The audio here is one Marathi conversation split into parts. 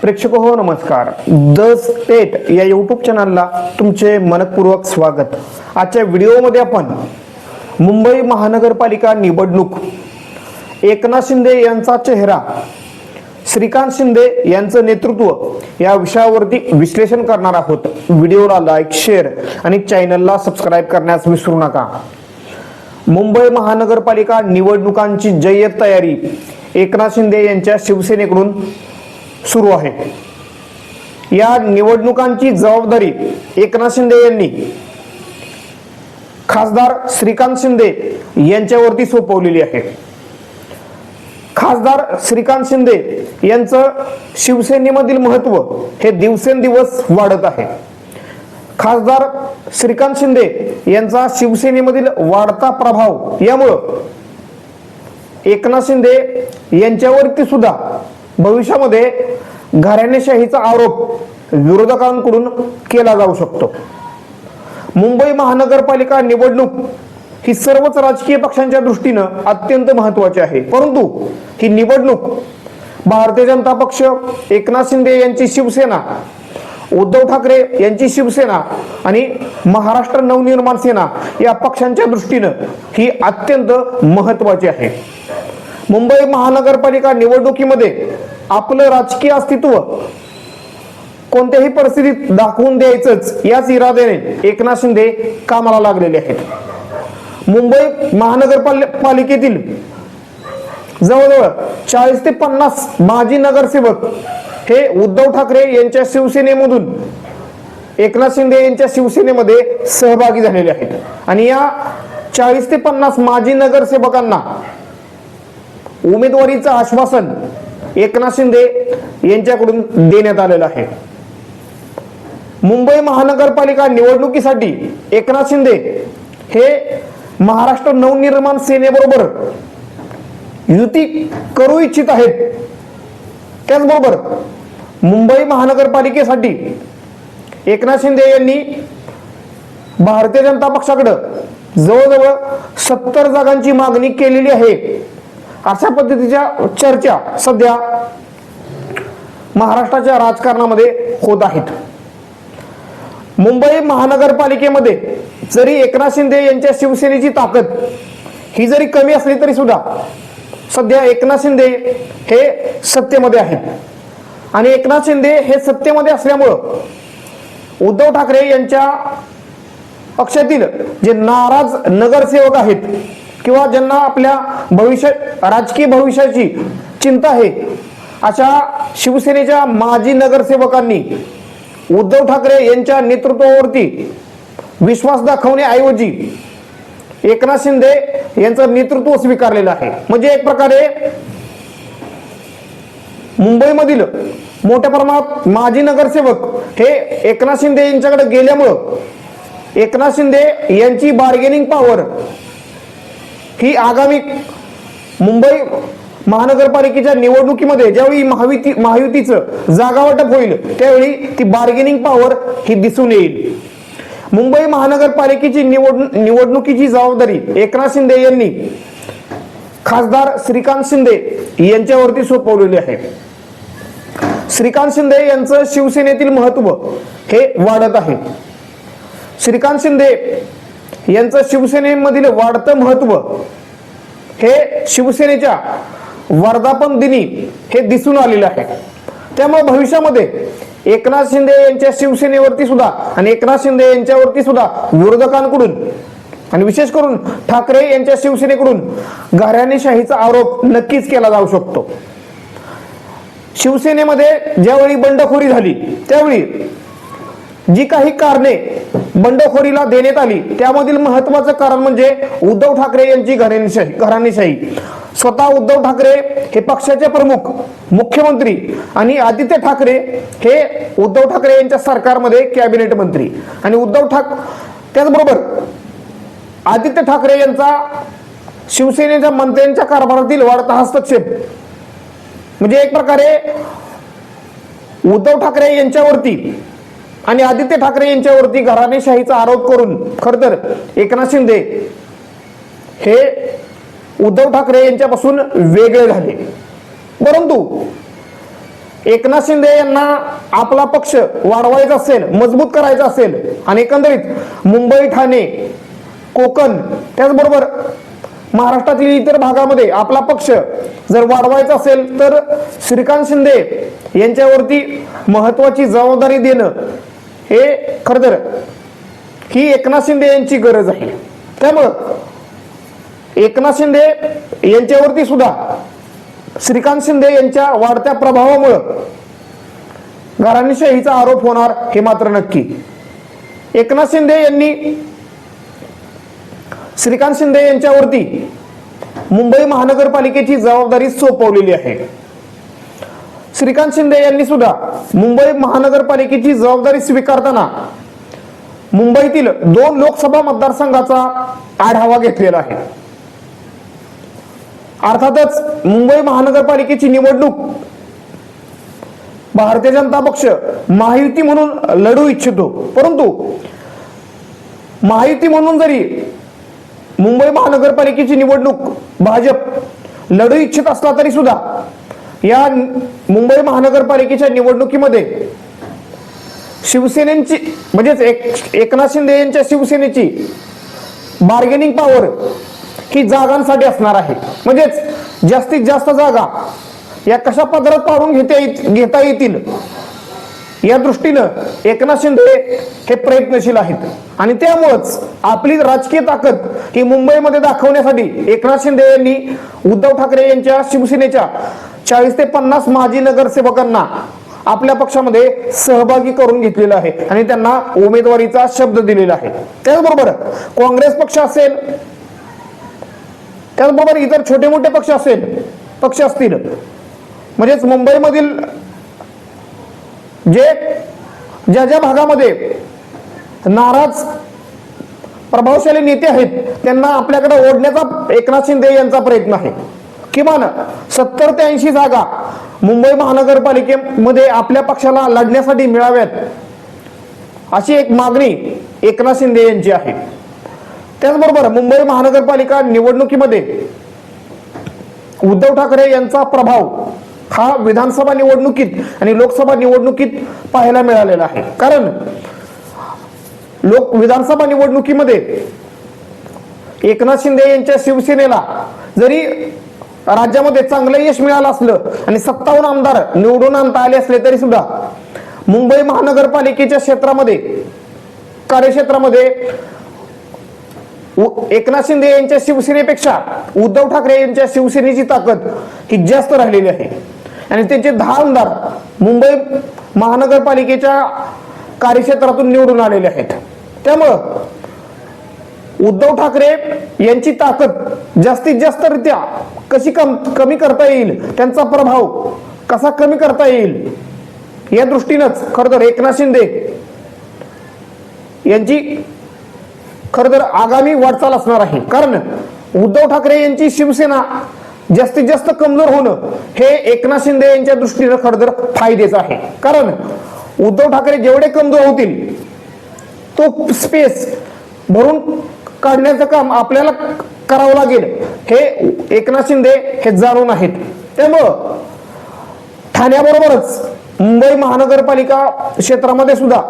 प्रेक्षक हो नमस्कार. द स्टेट या यूट्यूब चॅनलला तुमचे मनपूर्वक स्वागत. आजच्या व्हिडिओमध्ये आपण मुंबई महानगरपालिका निवडणूक. एकनाथ शिंदे यांचा चेहरा श्रीकांत शिंदे यांचं नेतृत्व या विषयावरती विश्लेषण करणार आहोत. व्हिडिओला लाईक शेअर आणि चॅनलला सबस्क्राईब करण्यास विसरू नका. मुंबई महानगरपालिका निवडणुकांची जय्यत तयारी. एकनाथ शिंदे यांच्या शिवसेनेकडून सुरू आहे. या निवडणुकांची जबाबदारी एकनाथ शिंदे यांनी खासदार श्रीकांत शिंदे यांच्यावरती सोपवलेली आहे. खासदार श्रीकांत शिंदे यांचं शिवसेनेमधील महत्त्व हे दिवसेंदिवस वाढत आहे. खासदार श्रीकांत शिंदे यांचा शिवसेनेमधील वाढता प्रभाव यामुळं एकनाथ शिंदे यांच्यावरती सुद्धा भविष्यामध्ये घराणेशाहीचा आरोप विरोधकांकडून केला जाऊ शकतो. मुंबई महानगरपालिका निवडणूक ही सर्वच राजकीय पक्षांच्या दृष्टीनं अत्यंत महत्वाची आहे. परंतु ही निवडणूक भारतीय जनता पक्ष एकनाथ शिंदे यांची शिवसेना उद्धव ठाकरे यांची शिवसेना आणि महाराष्ट्र नवनिर्माण सेना या पक्षांच्या दृष्टीनं ही अत्यंत महत्वाची आहे. मुंबई महानगरपालिका निवडणुकीमध्ये आपलं राजकीय अस्तित्व कोणत्याही परिस्थितीत दाखवून द्यायचंच याच इराद्याने एकनाथ शिंदे कामाला लागलेले आहेत. मुंबई महानगरपालिकेतील जवळजवळ चाळीस ते पन्नास माजी नगरसेवक हे उद्धव ठाकरे यांच्या शिवसेनेमधून एकनाथ शिंदे यांच्या शिवसेनेमध्ये सहभागी झालेले आहेत. आणि या चाळीस ते पन्नास माजी नगरसेवकांना उमेदवारीचं आश्वासन एकनाथ शिंदे यांच्याकडून देण्यात आलेलं आहे. मुंबई महानगरपालिका निवडणुकीसाठी एकनाथ शिंदे हे महाराष्ट्र नवनिर्माण सेनेबरोबर युती करू इच्छित आहेत. त्याचबरोबर मुंबई महानगरपालिकेसाठी एकनाथ शिंदे यांनी भारतीय जनता पक्षाकडं जवळजवळ सत्तर जागांची मागणी केलेली आहे. अशा पद्धतीच्या चर्चा सध्या महाराष्ट्राच्या राजकारणामध्ये होत आहेत. मुंबई महानगरपालिकेमध्ये जरी एकनाथ शिंदे यांच्या शिवसेनेची ताकद ही जरी कमी असली तरी सुद्धा सध्या एकनाथ शिंदे हे सत्तेमध्ये आहेत. आणि एकनाथ शिंदे हे सत्तेमध्ये असल्यामुळं उद्धव ठाकरे यांच्या पक्षातील जे नाराज नगरसेवक आहेत किंवा ज्यांना आपल्या भविष्य राजकीय भविष्याची चिंता आहे अशा शिवसेनेच्या माजी नगरसेवकांनी उद्धव ठाकरे यांच्या नेतृत्वावरती विश्वास दाखवण्याऐवजी एकनाथ शिंदे यांचं नेतृत्व स्वीकारलेलं आहे. म्हणजे एक प्रकारे मुंबईमधील मोठ्या प्रमाणात माजी नगरसेवक हे एकनाथ शिंदे यांच्याकडे गेल्यामुळं एकनाथ शिंदे यांची बार्गेनिंग पॉवर ही आगामी मुंबई महानगरपालिकेच्या निवडणुकीमध्ये ज्यावेळी महायुती महायुतीचं जागा वाटप होईल त्यावेळी ती बार्गेनिंग पॉवर ही दिसून येईल. मुंबई महानगरपालिकेची निवड निवडणुकीची जबाबदारी एकनाथ शिंदे यांनी खासदार श्रीकांत शिंदे यांच्यावरती सोपवलेली आहे. श्रीकांत शिंदे यांचं शिवसेनेतील महत्त्व हे वाढत आहे. श्रीकांत शिंदे यांचं शिवसेनेमधील वाढतं महत्त्व हे शिवसेनेच्या वर्धापन दिनी हे दिसून आलेलं आहे. त्यामुळे भविष्यामध्ये एकनाथ शिंदे यांच्या शिवसेनेवरती सुद्धा आणि एकनाथ शिंदे यांच्यावरती सुद्धा विरोधकांकडून आणि विशेष करून ठाकरे यांच्या शिवसेनेकडून घराणेशाहीचा आरोप नक्कीच केला जाऊ शकतो. शिवसेनेमध्ये ज्यावेळी बंडखोरी झाली त्यावेळी जी काही कारणे बंडखोरीला देण्यात आली त्यामधील महत्वाचं कारण म्हणजे उद्धव ठाकरे यांची घराणेशाही घराणेशाही. स्वतः उद्धव ठाकरे हे पक्षाचे प्रमुख मुख्यमंत्री आणि आदित्य ठाकरे हे उद्धव ठाकरे यांच्या सरकारमध्ये कॅबिनेट मंत्री. आणि उद्धव ठाक त्याचबरोबर आदित्य ठाकरे यांचा शिवसेनेच्या मंत्र्यांच्या कारभारातील वाढता हस्तक्षेप. म्हणजे एक प्रकारे उद्धव ठाकरे यांच्यावरती आणि आदित्य ठाकरे यांच्यावरती घराणेशाहीचा आरोप करून खर तर एकनाथ शिंदे हे उद्धव ठाकरे यांच्यापासून वेगळे झाले. परंतु एकनाथ शिंदे यांना आपला पक्ष वाढवायचा असेल मजबूत करायचा असेल आणि एकंदरीत मुंबई ठाणे कोकण त्याचबरोबर महाराष्ट्रातील इतर भागामध्ये आपला पक्ष जर वाढवायचा असेल तर श्रीकांत शिंदे यांच्यावरती महत्वाची जबाबदारी देणं हे खरं तर ही एकनाथ शिंदे यांची गरज आहे. त्यामुळं एकनाथ शिंदे यांच्यावरती सुद्धा श्रीकांत शिंदे यांच्या वाढत्या प्रभावामुळं घराणीशाहीचा आरोप होणार हे मात्र नक्की. एकनाथ शिंदे यांनी श्रीकांत शिंदे यांच्यावरती मुंबई महानगरपालिकेची जबाबदारी सोपवलेली आहे. श्रीकांत शिंदे यांनी सुद्धा मुंबई महानगरपालिकेची जबाबदारी स्वीकारताना मुंबईतील दोन लोकसभा मतदारसंघाचा आढावा घेतलेला आहे. अर्थातच मुंबई महानगरपालिकेची निवडणूक भारतीय जनता पक्ष महायुती म्हणून लढू इच्छितो. परंतु महायुती म्हणून जरी मुंबई महानगरपालिकेची निवडणूक भाजप लढू इच्छित असला तरी सुद्धा या मुंबई महानगरपालिकेच्या निवडणुकीमध्ये शिवसेनेची म्हणजेच एक एकनाथ शिंदे यांच्या शिवसेनेची बार्गेनिंग पॉवर ही जागांसाठी असणार आहे. म्हणजेच जास्तीत जास्त जागा या कशा पदरात पाडून घेता येत घेता येतील? या दृष्टीनं एकनाथ शिंदे हे प्रयत्नशील आहेत. आणि त्यामुळंच आपली राजकीय ताकद ही मुंबईमध्ये दाखवण्यासाठी एकनाथ शिंदे यांनी उद्धव ठाकरे यांच्या शिवसेनेच्या चाळीस ते पन्नास माजी नगरसेवकांना आपल्या पक्षामध्ये सहभागी करून घेतलेला आहे. आणि त्यांना उमेदवारीचा शब्द दिलेला आहे. त्याचबरोबर काँग्रेस पक्ष असेल त्याचबरोबर इतर छोटे मोठे पक्ष असेल पक्ष असतील म्हणजेच मुंबईमधील जे ज्या ज्या भागामध्ये नाराज प्रभावशाली नेते आहेत त्यांना आपल्याकडे ओढण्याचा एकनाथ शिंदे यांचा प्रयत्न आहे. किमान सत्तर ते ऐंशी जागा मुंबई महानगरपालिकेमध्ये आपल्या पक्षाला लढण्यासाठी मिळाव्यात अशी एक मागणी एकनाथ शिंदे यांची आहे. त्याचबरोबर मुंबई महानगरपालिका निवडणुकीमध्ये उद्धव ठाकरे यांचा प्रभाव हा विधानसभा निवडणुकीत आणि लोकसभा निवडणुकीत पाहायला मिळालेला आहे. कारण लोक विधानसभा निवडणुकीमध्ये एकनाथ शिंदे यांच्या शिवसेनेला जरी राज्यामध्ये चांगलं यश मिळालं असलं आणि सत्तावन्न आमदार निवडून आणता आले असले तरी सुद्धा मुंबई महानगरपालिकेच्या क्षेत्रामध्ये कार्यक्षेत्रामध्ये एकनाथ शिंदे यांच्या शिवसेनेपेक्षा उद्धव ठाकरे यांच्या शिवसेनेची ताकद ही जास्त राहिलेली आहे. आणि त्यांचे दहा आमदार मुंबई महानगरपालिकेच्या कार्यक्षेत्रातून निवडून आलेले आहेत. त्यामुळं उद्धव ठाकरे यांची ताकद जास्तीत जास्त रित्या कशी कम कमी करता येईल? त्यांचा प्रभाव कसा कमी करता येईल? या दृष्टीनंच खरं तर एकनाथ शिंदे यांची खर तर आगामी वाटचाल असणार आहे. कारण उद्धव ठाकरे यांची शिवसेना जास्तीत जास्त कमजोर होणं हे एकनाथ शिंदे यांच्या दृष्टीनं खरं तर फायद्याचं आहे. कारण उद्धव ठाकरे जेवढे कमजोर होतील तो स्पेस भरून काढण्याचं काम आपल्याला करावं लागेल. हे एकनाथ शिंदे हे जाणून आहेत. त्यामुळं ठाण्याबरोबरच मुंबई महानगरपालिका क्षेत्रामध्ये सुद्धा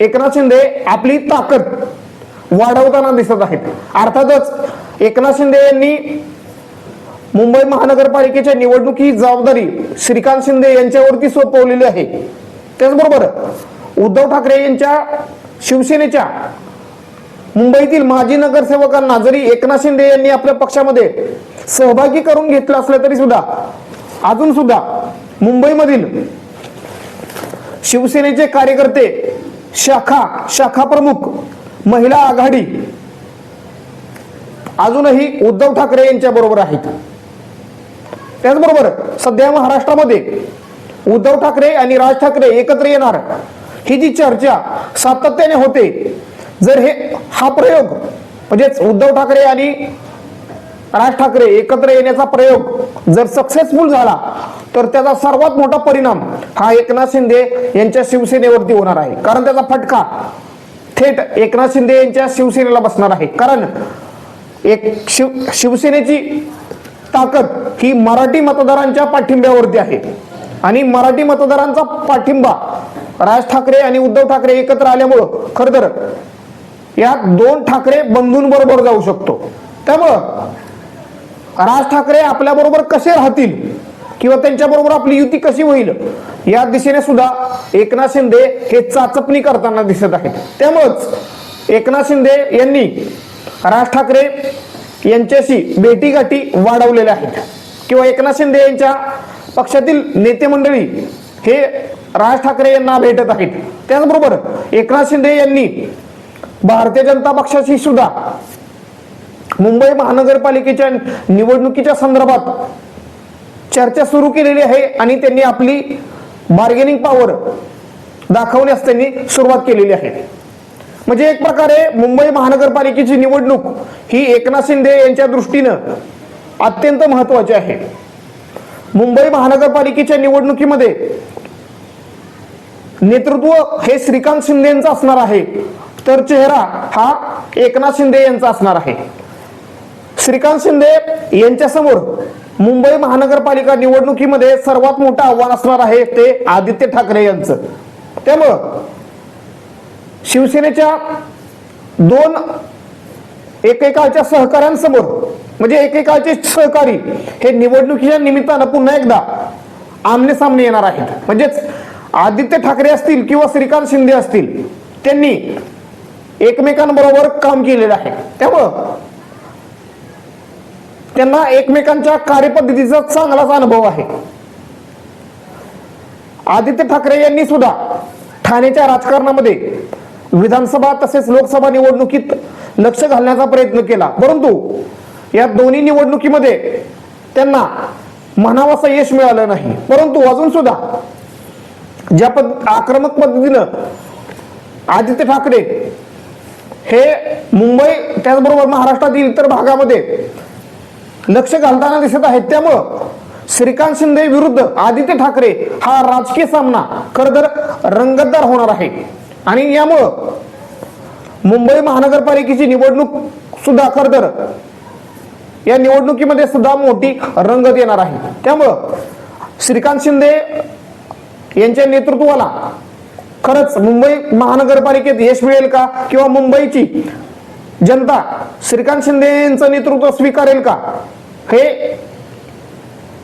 एकनाथ शिंदे आपली ताकद वाढवताना दिसत आहेत. अर्थातच एकनाथ शिंदे यांनी मुंबई महानगरपालिकेच्या निवडणुकी जबाबदारी श्रीकांत शिंदे यांच्यावरती सोपवलेली आहे. त्याचबरोबर उद्धव ठाकरे यांच्या शिवसेनेच्या मुंबईतील माजी नगरसेवकांना जरी एकनाथ शिंदे यांनी आपल्या पक्षामध्ये सहभागी करून घेतलं असलं तरी सुद्धा अजून सुद्धा मुंबईमधील शिवसेनेचे कार्यकर्ते शाखा शाखा प्रमुख महिला आघाडी अजूनही उद्धव ठाकरे यांच्या बरोबर आहेत. त्याचबरोबर सध्या महाराष्ट्रामध्ये उद्धव ठाकरे आणि राज ठाकरे एकत्र येणार ही जी चर्चा सातत्याने होते जर हे हा प्रयोग म्हणजेच उद्धव ठाकरे आणि राज ठाकरे एकत्र येण्याचा प्रयोग जर सक्सेसफुल झाला तर त्याचा सर्वात मोठा परिणाम हा एकनाथ शिंदे यांच्या शिवसेनेवरती होणार आहे. कारण त्याचा फटका थेट एकनाथ शिंदे यांच्या शिवसेनेला बसणार आहे. कारण एक शिव शिवसेनेची ताकद ही मराठी मतदारांच्या पाठिंब्यावरती आहे. आणि मराठी मतदारांचा पाठिंबा राज ठाकरे आणि उद्धव ठाकरे एकत्र आल्यामुळं खरं तर यात दोन ठाकरे बंधूंबरोबर जाऊ शकतो. त्यामुळं राज ठाकरे आपल्या बरोबर कसे राहतील किंवा त्यांच्या बरोबर आपली युती कशी होईल या दिशेने सुद्धा एकनाथ शिंदे हे चाचपणी करताना दिसत आहेत. त्यामुळंच एकनाथ शिंदे यांनी राज ठाकरे यांच्याशी भेटीगाठी वाढवलेल्या आहेत. किंवा एकनाथ शिंदे यांच्या पक्षातील नेते मंडळी हे राज ठाकरे यांना भेटत आहेत. त्याचबरोबर एकनाथ शिंदे यांनी भारतीय जनता पक्षाशी सुद्धा मुंबई महानगरपालिकेच्या निवडणुकीच्या संदर्भात चर्चा सुरू केलेली आहे आणि त्यांनी आपली बार्गेनिंग पॉवर दाखवण्यास त्यांनी सुरुवात केलेली आहे. म्हणजे एक प्रकारे मुंबई महानगरपालिकेची निवडणूक ही एकनाथ शिंदे यांच्या दृष्टीनं अत्यंत महत्वाची आहे. मुंबई महानगरपालिकेच्या निवडणुकीमध्ये नेतृत्व हे श्रीकांत शिंदेचं असणार आहे. तर चेहरा हा एकनाथ शिंदे यांचा असणार आहे. श्रीकांत शिंदे यांच्या समोर मुंबई महानगरपालिका निवडणुकीमध्ये सर्वात मोठं आव्हान असणार आहे ते आदित्य ठाकरे यांचं. त्यामुळं शिवसेनेच्या दोन एकेकाळच्या सहकाऱ्यांसमोर म्हणजे एकेकाळचे सहकारी हे निवडणुकीच्या निमित्तानं पुन्हा एकदा आमने सामने येणार आहेत. म्हणजेच आदित्य ठाकरे असतील किंवा श्रीकांत शिंदे असतील त्यांनी एकमेकांबरोबर काम केलेलं आहे. त्यामुळं त्यांना एकमेकांच्या कार्यपद्धतीचा चांगलाच अनुभव आहे. आदित्य ठाकरे यांनी सुद्धा ठाण्याच्या राजकारणामध्ये विधानसभा तसेच लोकसभा निवडणुकीत लक्ष घालण्याचा प्रयत्न केला. परंतु या दोन्ही निवडणुकीमध्ये त्यांना म्हणावंसं यश मिळालं नाही. परंतु अजून सुद्धा ज्या पद आक्रमक पद्धतीनं आदित्य ठाकरे हे मुंबई त्याचबरोबर महाराष्ट्रातील इतर भागामध्ये लक्ष घालताना दिसत आहेत. त्यामुळं श्रीकांत शिंदे विरुद्ध आदित्य ठाकरे हा राजकीय सामना खरं तर रंगतदार होणार आहे. आणि यामुळं मुंबई महानगरपालिकेची निवडणूक सुद्धा खर तर या निवडणुकीमध्ये सुद्धा मोठी रंगत येणार आहे. त्यामुळं श्रीकांत शिंदे यांच्या नेतृत्वाला खरंच मुंबई महानगरपालिकेत यश मिळेल का? किंवा मुंबईची जनता श्रीकांत शिंदे यांचं नेतृत्व स्वीकारेल का? हे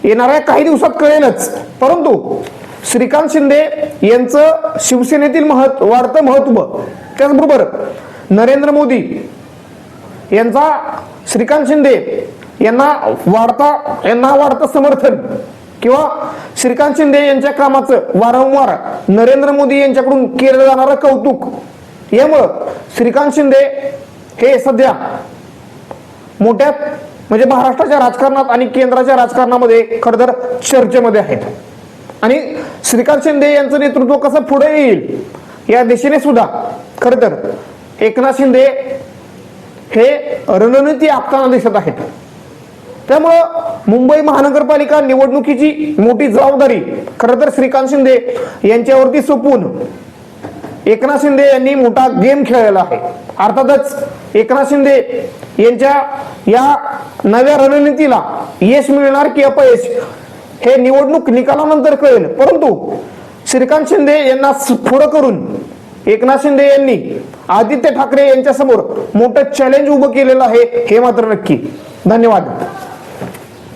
येणाऱ्या काही दिवसात कळेलच. परंतु श्रीकांत शिंदे यांचं शिवसेनेतील महत्त्व वाढतं महत्त्व त्याचबरोबर नरेंद्र मोदी यांचा श्रीकांत शिंदे यांना वाढता यांना वाढतं समर्थन किंवा श्रीकांत शिंदे यांच्या कामाचं वारंवार नरेंद्र मोदी यांच्याकडून केलं जाणारं कौतुक. यामुळं श्रीकांत शिंदे हे सध्या मोठ्या म्हणजे महाराष्ट्राच्या राजकारणात आणि केंद्राच्या राजकारणामध्ये खरंतर चर्चेमध्ये आहेत. आणि श्रीकांत शिंदे यांचं नेतृत्व कसं पुढे येईल या दिशेने सुद्धा खर तर एकनाथ शिंदे हे रणनीती आखताना दिसत आहेत. त्यामुळं मुंबई महानगरपालिका निवडणुकीची मोठी जबाबदारी. खरं तर श्रीकांत शिंदे यांच्यावरती सोपून एकनाथ शिंदे यांनी मोठा गेम खेळलेला आहे. अर्थातच एकनाथ शिंदे यांच्या या नव्या रणनीतीला यश मिळणार की अपयश हे निवडणूक निकालानंतर कळेल. परंतु श्रीकांत शिंदे यांना पुढं करून एकनाथ शिंदे यांनी आदित्य ठाकरे यांच्या समोर मोठं चॅलेंज उभं केलेलं आहे हे मात्र नक्की. धन्यवाद.